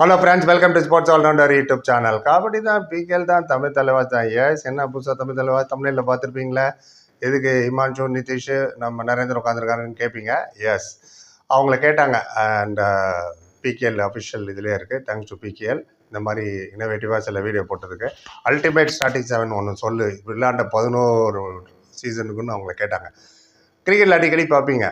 Hello friends welcome to sports allrounder YouTube channel kabaddi தான் PKL தான் தமிழ் தலைவாஸ் தான். S என்ன புதுசாக தமிழ் தலைவாஸ் தமிழில் பார்த்துருப்பீங்களா? எதுக்கு இமான்ஷு நிதிஷ் நம்ம நரேந்திர உட்காந்துருக்காருன்னு கேட்பீங்க எஸ் அவங்கள கேட்டாங்க. அண்ட் பிகேஎல் அஃபிஷியல் இதுலேயே இருக்குது தேங்க்ஸ் டு பிகேஎல் இந்த மாதிரி இன்னோவேட்டிவாக சில வீடியோ போட்டதுக்கு அல்டிமேட் ஸ்டார்டிங் செவன் ஒன்று சொல்லு. விளையாண்ட பதினோரு சீசனுக்குன்னு அவங்கள கேட்டாங்க. கிரிக்கெட்டில் அடிக்கடி பார்ப்பீங்க.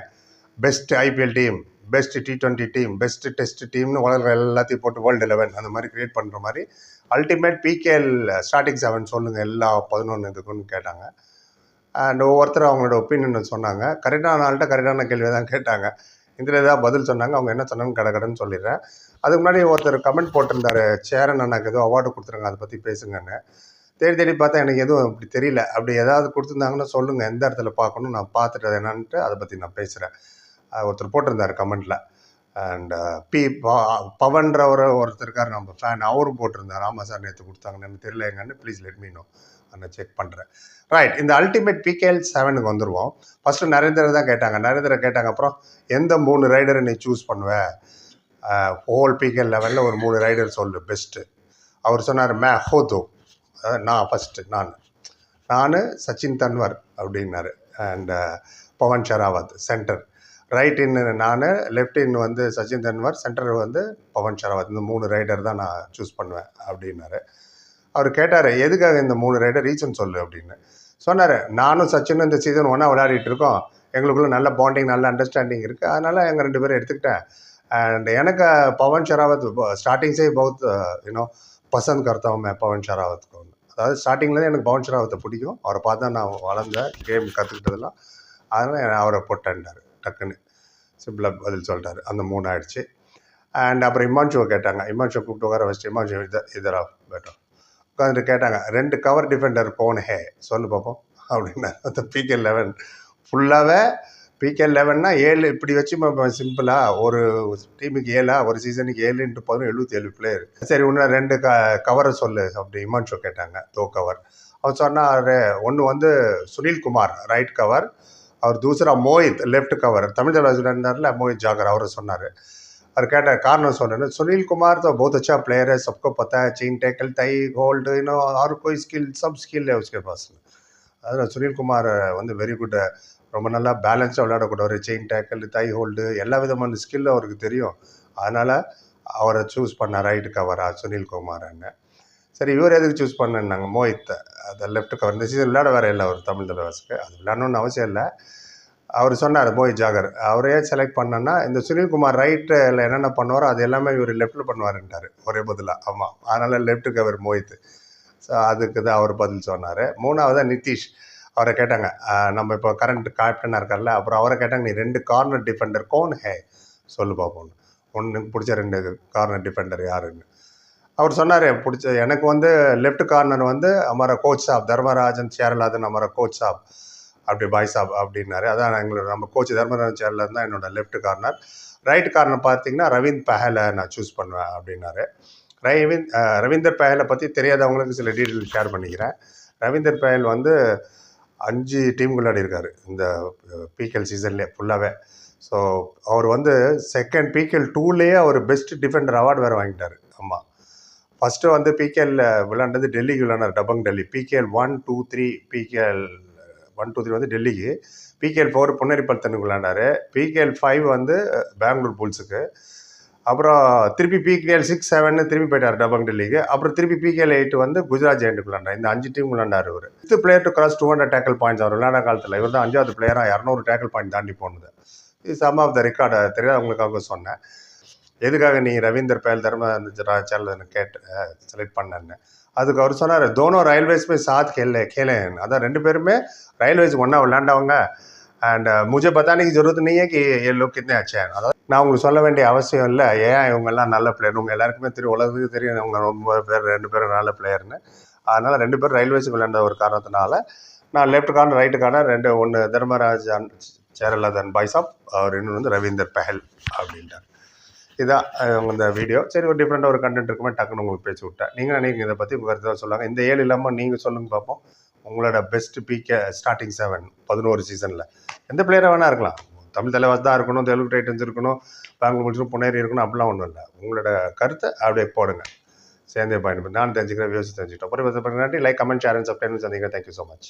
Best IPL team best T twenty team best test டீம்னு உலக எல்லாத்தையும் போட்டு வேர்ல்டு லெவன் அந்த மாதிரி கிரியேட் பண்ணுற மாதிரி அல்டிமேட் பிகேஎல் ஸ்டார்டிங் செவன் சொல்லுங்கள் எல்லா பதினொன்று இதுக்குன்னு கேட்டாங்க. அண்ட் ஒவ்வொருத்தரும் அவங்களோட ஒப்பீனியன் சொன்னாங்க. கரெக்டான ஆள்கிட்ட கரெக்டான கேள்வி தான் கேட்டாங்க. இதில் ஏதாவது பதில் சொன்னாங்க அவங்க என்ன சொன்னாங்க கடகடன்னு சொல்லிடுறேன். அதுக்கு முன்னாடி ஒருத்தர் கமெண்ட் போட்டிருந்தாரு சேரன் அண்ணாக்கு ஏதோ அவார்டு கொடுத்துருங்க அதை பற்றி பேசுங்கன்னு. தேடி தேடி பார்த்தா எனக்கு எதுவும் அப்படி தெரியல. அப்படி ஏதாவது கொடுத்துருந்தாங்கன்னா சொல்லுங்கள் எந்த இடத்துல பார்க்கணும் நான் பார்த்துட்டு அது என்னன்ட்டு அதை பற்றி நான் பேசுகிறேன் ஒருத்தர் போட்டிருந்தார் கமெண்ட்டில் அண்ட் பி uh, ப- பவன்ற ஒரு ஒருத்தர் இருக்கார் நம்ம ஃபேன் அவரும் போட்டிருந்தார். ஆமாம் சார் நேற்று கொடுத்தாங்கன்னு எனக்கு தெரியல எங்கன்னு. ப்ளீஸ் லெட் மீ நோ நான் செக் பண்ணுறேன் ரைட் இந்த அல்டிமேட் பிகேஎல் செவனுக்கு வந்துடுவோம் ஃபஸ்ட்டு நரேந்திர தான் கேட்டாங்க. நரேந்திர கேட்டாங்க அப்புறம் எந்த மூணு ரைடரை நீ சூஸ் பண்ணுவ? ஹோல் பிகேஎல் லெவலில் ஒரு மூணு ரைடர் சொல்லு பெஸ்ட்டு அவர் சொன்னார் மே ஹோதோ. நான் ஃபஸ்ட்டு நான். நான் சச்சின் தன்வர் அப்படின்னாரு. And uh, Pawan Sehrawat centre right in நான் லெஃப்ட் இன் வந்து சச்சின் தென்வார் சென்டர் வந்து பவன் ஷராவத். இந்த மூணு ரைடர் தான் நான் சூஸ் பண்ணுவேன் அப்படின்னாரு. அவர் கேட்டார் எதுக்காக இந்த மூணு ரைடர் ரீசன் சொல்லு? அப்படின்னு. சொன்னார் நானும் சச்சினும் இந்த சீசன் ஒன்றா விளையாடிட்டு இருக்கோம். எங்களுக்குள்ள நல்ல பாண்டிங் நல்ல அண்டர்ஸ்டாண்டிங் இருக்குது அதனால் எங்கள் ரெண்டு பேரும் எடுத்துக்கிட்டேன். அண்ட் எனக்கு பவன் ஷராவத் ஸ்டார்டிங்ஸே பௌத் யூனோ பசந்த் கர்த்தவன் பவன் ஷராவத்துக்கு ஒன்று அதாவது ஸ்டார்டிங்லேருந்து எனக்கு பவன் ஷராவத்தை பிடிக்கும். அவரை பார்த்து தான் நான் வளர்ந்தேன் கேம் கற்றுக்கிட்டதெல்லாம் அதனால் அவரை போட்டேன்டார். டக்குன்னு சிம்பிளாக பதில் சொல்லிட்டாரு. அந்த மூணு ஆயிடுச்சு. அண்ட் அப்புறம் இமான்ஷுவை கேட்டாங்க. இமான்ஷுவை கூப்பிட்டு உட்கார வச்சு இமான்ஷு இத இதரா பேட்டோம் உட்காந்துட்டு கேட்டாங்க. ரெண்டு கவர் டிஃபெண்டர் போன ஹே சொல்லு பார்ப்போம் அப்படின்னா அந்த பிகே லெவன் ஃபுல்லாகவே பிகே லெவன்னா ஏழு இப்படி வச்சு சிம்பிளாக ஒரு டீமுக்கு ஏழா ஒரு சீசனுக்கு ஏழு இன்ட்டு பதினொன்று எழுபத்தி ஏழு பிளேயர் சரி இன்னும் ரெண்டு க கவரை சொல்லு அப்படி இமான்ஷோ கேட்டாங்க. தோ கவர் அவர் சொன்னார் ஒன்று வந்து சுனில் குமார் ரைட் கவர் அவர் தூசரா மோஹித் லெஃப்ட் கவர் தமிழ் தலைவர் இருந்தார்ல மோஹித் ஜாகர் அவர் சொன்னார் அவர் கேட்ட காரணம் சொன்னேன்னு सुनील कुमार तो बहुत अच्छा प्लेयर है सबको पता है chain tackle thigh hold you know और कोई स्किल सब स्किल है उसके पास அதில் சுனில் குமார் வந்து வெரி குட் ரொம்ப நல்லா பேலன்ஸாக விளையாடக்கூடியவர் செயின் டேக்கல் தை ஹோல்டு எல்லா விதமான ஸ்கில் அவருக்கு தெரியும் அதனால் அவரை சூஸ் பண்ண ரைட் கவரா சுனில் குமார்னு சரி இவர் எதுக்கு சூஸ் பண்ணாங்க மோஹித்தை அதை லெஃப்ட் கவர் இந்த சீசன் விளையாட வேற இல்லை அவர் தமிழ் தலைவாசுக்கு அது விளையாடணும்னு அவசியம் இல்லை. அவர் சொன்னார் மோஹித் ஜாகர். அவரே செலக்ட் பண்ணனா இந்த சுனில்குமார் ரைட்டில் என்னென்ன பண்ணுவாரோ அது எல்லாமே இவர் லெஃப்ட்டில் பண்ணுவாருன்ட்டார் ஒரே பதிலாக ஆமாம் அதனால் லெஃப்ட் கவர் மோஹித் ஸோ அதுக்கு தான் அவர் பதில் சொன்னார். மூணாவதாக நிதிஷ். அவரை கேட்டாங்க நம்ம இப்போ கரண்ட் கேப்டனாக இருக்கார்ல அப்புறம் அவரை கேட்டாங்க நீ ரெண்டு கார்னர் டிஃபெண்டர் கோன் ஹே? சொல்லு பார்ப்போம் ஒன்று பிடிச்ச ரெண்டு கார்னர் டிஃபெண்டர் யாருன்னு. அவர் சொன்னார் பிடிச்ச எனக்கு வந்து லெஃப்ட் கார்னர் வந்து அமர கோச் சாப் தர்மராஜன் சேரலாதன் அமர கோச் சாப் அப்படி பாய் சாப் அப்படின்னாரு. அதான் எங்களோட நம்ம கோச் தர்மராஜன் சேரலாதன் தான் என்னோட லெஃப்ட் கார்னர் ரைட் கார்னர் பார்த்தீங்கன்னா ரவீந்த் பஹலை நான் சூஸ் பண்ணுவேன் அப்படின்னாரு. ரவிந்த் ரவீந்தர் பஹலை பற்றி தெரியாதவங்களுக்கு சில டீட்டெயில் ஷேர் பண்ணிக்கிறேன். ரவீந்தர் பஹல் வந்து அஞ்சு டீம் விளையாடிருக்காரு இந்த பிகேஎல் சீசன்லேயே ஃபுல்லாகவே ஸோ அவர் வந்து செகண்ட் பிகேஎல் டூலேயே அவர் பெஸ்ட் டிஃபெண்டர் அவார்டு வேறு வாங்கிட்டார் ஆமாம் ஃபஸ்ட்டு வந்து பிகேஎல் விளாண்டது டெல்லிக்கு விளாண்டார் Dabang Delhi. PKL one two three PKL one two three வந்து டெல்லிக்கு. பிகேஎல் ஃபோர் புன்னரிப்பல்தனுக்கு விளாண்டாரு பிகேஎல் ஃபைவ் வந்து பெங்களூர் புல்ஸுக்கு. அப்புறம் திருப்பி பிகேஎல் சிக்ஸ் செவன் திரும்பி போயிட்டார் டபங் டெல்லிக்கு. அப்புறம் திருப்பி பிகேஎல் எயிட் வந்து குஜராத் ஜெயண்ட்டுக்கு விளாண்டார் இந்த அஞ்சு டீம் விளாண்டார் இவர். Fifth player to cross two hundred tackle points அவர் விளையாட காலத்தில் இவர் தான் அஞ்சாவது பிளேயராக இரநூறு டேக்கல் பாயிண்ட் தாண்டி போனது. இது சம் ஆஃப் த ரெக்கார்டை தெரியாதவங்களுக்காக சொன்னேன். எதுக்காக நீ ரவீந்தர் பயல் தர்ம சேனல் எனக்கு கேட்டு செலக்ட் பண்ணேன்னு? அதுக்கு அவர் சொன்னார் தோனோ ரயில்வேஸ் போய் சாத் கேளு கேளேன் அதான் ரெண்டு பேருமே ரயில்வேஸ்க்கு ஒன்றா விளாண்டவங்க அண்ட் முஜே பத்தானிக்கு ஜரூரத் நீயே கி ஏ லோக் ஆச்சே? அதாவது நான் உங்களுக்கு சொல்ல வேண்டிய அவசியம் இல்லை. ஏன் இவங்கெல்லாம் நல்ல பிளேயர் உங்கள் எல்லாருக்குமே தெரியும் உலகத்துக்கு தெரியும் அவங்க ரொம்ப பேர் ரெண்டு பேரும் நல்ல பிளேயர்னு அதனால் ரெண்டு பேரும் ரயில்வேஸ்க்கு விளையாண்ட ஒரு காரணத்தினால நான் லெஃப்ட்டுக்கான ரைட்டுக்கான ரெண்டு ஒன்று தர்மராஜ் சேரலாதன் பாய்ஸ் ஆஃப் அவர் இன்னொன்று வந்து ரவீந்தர் பெஹல் அப்படின்ட்டார். இதான் அஹ், இந்த வீடியோ சரி ஒரு டிஃப்ரெண்ட்டாக ஒரு கண்டென்ட் இருக்குமே டக்குன்னு உங்களுக்கு பேச்சு விட்டேன் நீங்கள் நினைக்கிறீங்க இதை பற்றி உங்கள் கருத்து சொல்லுவாங்க. இந்த ஏழு இல்லாமல் நீங்கள் சொல்லுங்க பார்ப்போம் உங்களோட பெஸ்ட் பிகே ஸ்டார்டிங் செவன் பதினோரு சீசனில் எந்த பிளேயராக வேணா இருக்கலாம். தமிழ் தலைவாஸ் தான் இருக்கணும் தெலுங்கு டைட்டன்ஸ் இருக்கணும் பெங்களூர் முடிச்சும் புனேரி இருக்கணும் அப்படிலாம் ஒன்றும் இல்லை. உங்களோட கருத்தை அப்படியே போடுங்க. சேர்ந்தே பயன்படுத்தி நான் தெரிஞ்சுக்கிறேன் வியூஸ் தெரிஞ்சுக்கிட்டோம். அப்புறம் நன்றி. Like comment share and subscribe சந்திக்கிறேன். Thank you so much